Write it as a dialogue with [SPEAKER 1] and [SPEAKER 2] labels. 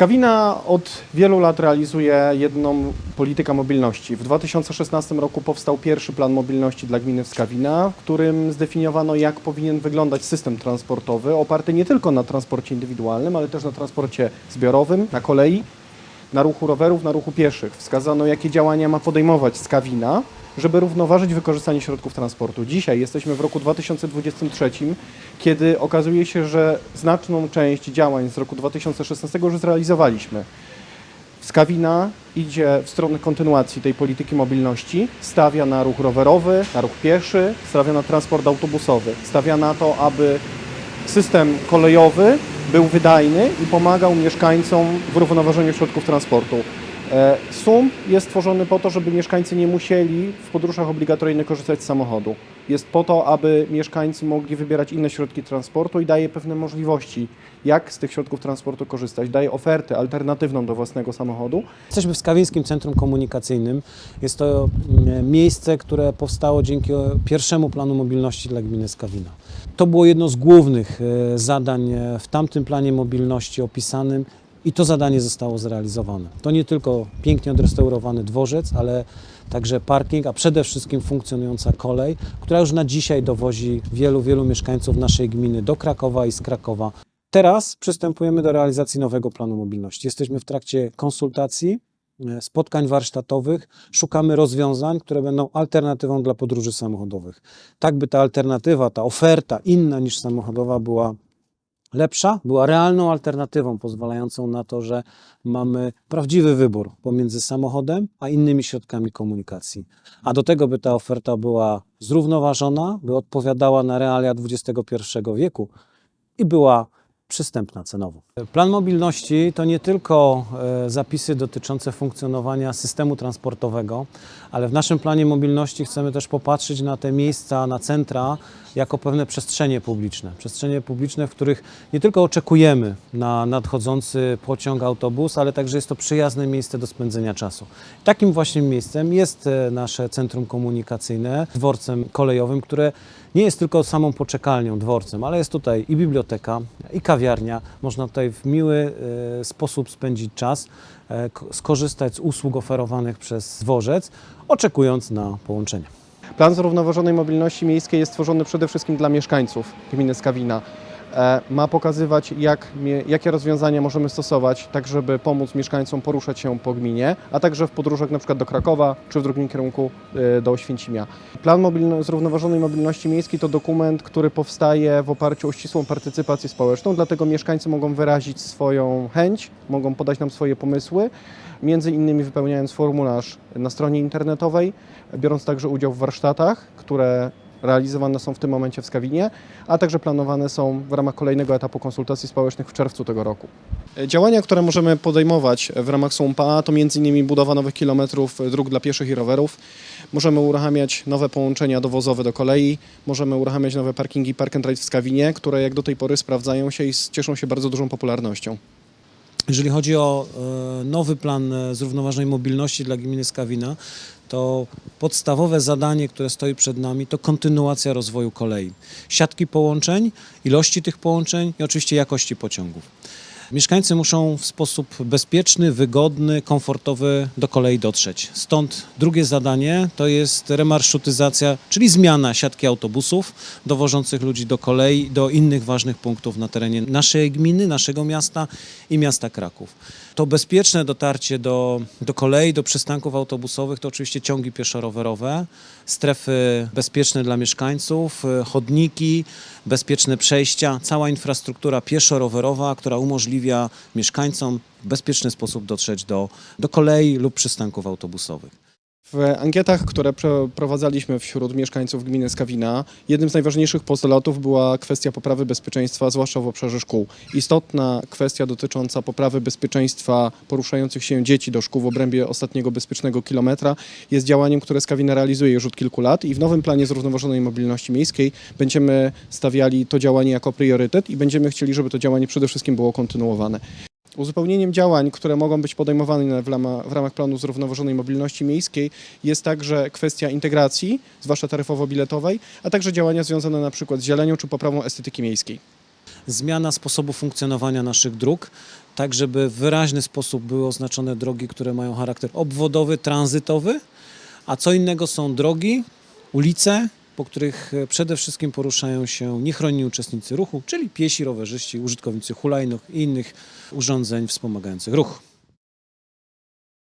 [SPEAKER 1] Kawina od wielu lat realizuje jedną politykę mobilności. W 2016 roku powstał pierwszy plan mobilności dla gminy Skawina, w którym zdefiniowano, jak powinien wyglądać system transportowy, oparty nie tylko na transporcie indywidualnym, ale też na transporcie zbiorowym, na kolei, na ruchu rowerów, na ruchu pieszych. Wskazano, jakie działania ma podejmować Skawina, żeby równoważyć wykorzystanie środków transportu. Dzisiaj jesteśmy w roku 2023, kiedy okazuje się, że znaczną część działań z roku 2016 już zrealizowaliśmy. Skawina idzie w stronę kontynuacji tej polityki mobilności, stawia na ruch rowerowy, na ruch pieszy, stawia na transport autobusowy, stawia na to, aby system kolejowy był wydajny i pomagał mieszkańcom w równoważeniu środków transportu. E, SUM jest tworzony po to, żeby mieszkańcy nie musieli w podróżach obligatoryjnych korzystać z samochodu. Jest po to, aby mieszkańcy mogli wybierać inne środki transportu i daje pewne możliwości, jak z tych środków transportu korzystać. Daje ofertę alternatywną do własnego samochodu.
[SPEAKER 2] Jesteśmy w Skawińskim Centrum Komunikacyjnym. Jest to mm, miejsce, które powstało dzięki pierwszemu planu mobilności dla gminy Skawina. To było jedno z głównych e, zadań e, w tamtym planie mobilności opisanym i to zadanie zostało zrealizowane. To nie tylko pięknie odrestaurowany dworzec, ale także parking, a przede wszystkim funkcjonująca kolej, która już na dzisiaj dowozi wielu, wielu mieszkańców naszej gminy do Krakowa i z Krakowa. Teraz przystępujemy do realizacji nowego planu mobilności. Jesteśmy w trakcie konsultacji e, spotkań warsztatowych, szukamy rozwiązań, które będą alternatywą dla podróży samochodowych. Tak by ta alternatywa, ta oferta inna niż samochodowa była lepsza, była realną alternatywą pozwalającą na to, że mamy prawdziwy wybór pomiędzy samochodem a innymi środkami komunikacji. A do tego by ta oferta była zrównoważona, by odpowiadała na realia XXI wieku i była przystępna cenowo. Plan mobilności to nie tylko e, zapisy dotyczące funkcjonowania systemu transportowego, ale w naszym planie mobilności chcemy też popatrzeć na te miejsca, na centra jako pewne przestrzenie publiczne. Przestrzenie publiczne, w których nie tylko oczekujemy na nadchodzący pociąg, autobus, ale także jest to przyjazne miejsce do spędzenia czasu. Takim właśnie miejscem jest e, nasze centrum komunikacyjne, dworcem kolejowym, które nie jest tylko samą poczekalnią, dworcem, ale jest tutaj i biblioteka, i kawiarnia. Można tutaj w miły e, sposób spędzić czas, e, skorzystać z usług oferowanych przez dworzec, oczekując na połączenie.
[SPEAKER 1] Plan zrównoważonej mobilności miejskiej jest tworzony przede wszystkim dla mieszkańców gminy Skawina. E, Ma pokazywać, jak, jakie rozwiązania możemy stosować, tak żeby pomóc mieszkańcom poruszać się po gminie, a także w podróżach przykład do Krakowa, czy w drugim kierunku e, do Oświęcimia. Plan mobilno- zrównoważonej mobilności miejskiej to dokument, który powstaje w oparciu o ścisłą partycypację społeczną, dlatego mieszkańcy mogą wyrazić swoją chęć, mogą podać nam swoje pomysły, między innymi wypełniając formularz na stronie internetowej, biorąc także udział w warsztatach, które realizowane są w tym momencie w Skawinie, a także planowane są w ramach kolejnego etapu konsultacji społecznych w czerwcu tego roku. Działania, które możemy podejmować w ramach SUMPA to m.in. budowa nowych kilometrów dróg dla pieszych i rowerów. Możemy uruchamiać nowe połączenia dowozowe do kolei, możemy uruchamiać nowe parkingi Park and Ride w Skawinie, które jak do tej pory sprawdzają się i cieszą się bardzo dużą popularnością.
[SPEAKER 2] Jeżeli chodzi o e, nowy plan e, zrównoważonej mobilności dla gminy Skawina, to podstawowe zadanie, które stoi przed nami, to kontynuacja rozwoju kolei. Siatki połączeń, ilości tych połączeń i oczywiście jakości pociągów. Mieszkańcy muszą w sposób bezpieczny, wygodny, komfortowy do kolei dotrzeć. Stąd drugie zadanie to jest remarszutyzacja, czyli zmiana siatki autobusów dowożących ludzi do kolei, do innych ważnych punktów na terenie naszej gminy, naszego miasta i miasta Kraków. To bezpieczne dotarcie do, do kolei, do przystanków autobusowych to oczywiście ciągi pieszo-rowerowe, strefy bezpieczne dla mieszkańców, chodniki, bezpieczne przejścia, cała infrastruktura pieszo-rowerowa, która umożliwia mieszkańcom w bezpieczny sposób dotrzeć do, do kolei lub przystanków autobusowych.
[SPEAKER 1] W ankietach, które przeprowadzaliśmy wśród mieszkańców gminy Skawina, jednym z najważniejszych postulatów była kwestia poprawy bezpieczeństwa, zwłaszcza w obszarze szkół. Istotna kwestia dotycząca poprawy bezpieczeństwa poruszających się dzieci do szkół w obrębie ostatniego bezpiecznego kilometra jest działaniem, które Skawina realizuje już od kilku lat i w nowym planie zrównoważonej mobilności miejskiej będziemy stawiali to działanie jako priorytet i będziemy chcieli, żeby to działanie przede wszystkim było kontynuowane. Uzupełnieniem działań, które mogą być podejmowane w ramach, w ramach planu zrównoważonej mobilności miejskiej jest także kwestia integracji, zwłaszcza taryfowo-biletowej, a także działania związane na przykład z zielenią czy poprawą estetyki miejskiej.
[SPEAKER 2] zmiana sposobu funkcjonowania naszych dróg, tak żeby w wyraźny sposób były oznaczone drogi, które mają charakter obwodowy, tranzytowy, a co innego są drogi, ulice, po których e, przede wszystkim poruszają się niechronni uczestnicy ruchu, czyli piesi, rowerzyści, użytkownicy hulajnóg i innych urządzeń wspomagających ruch.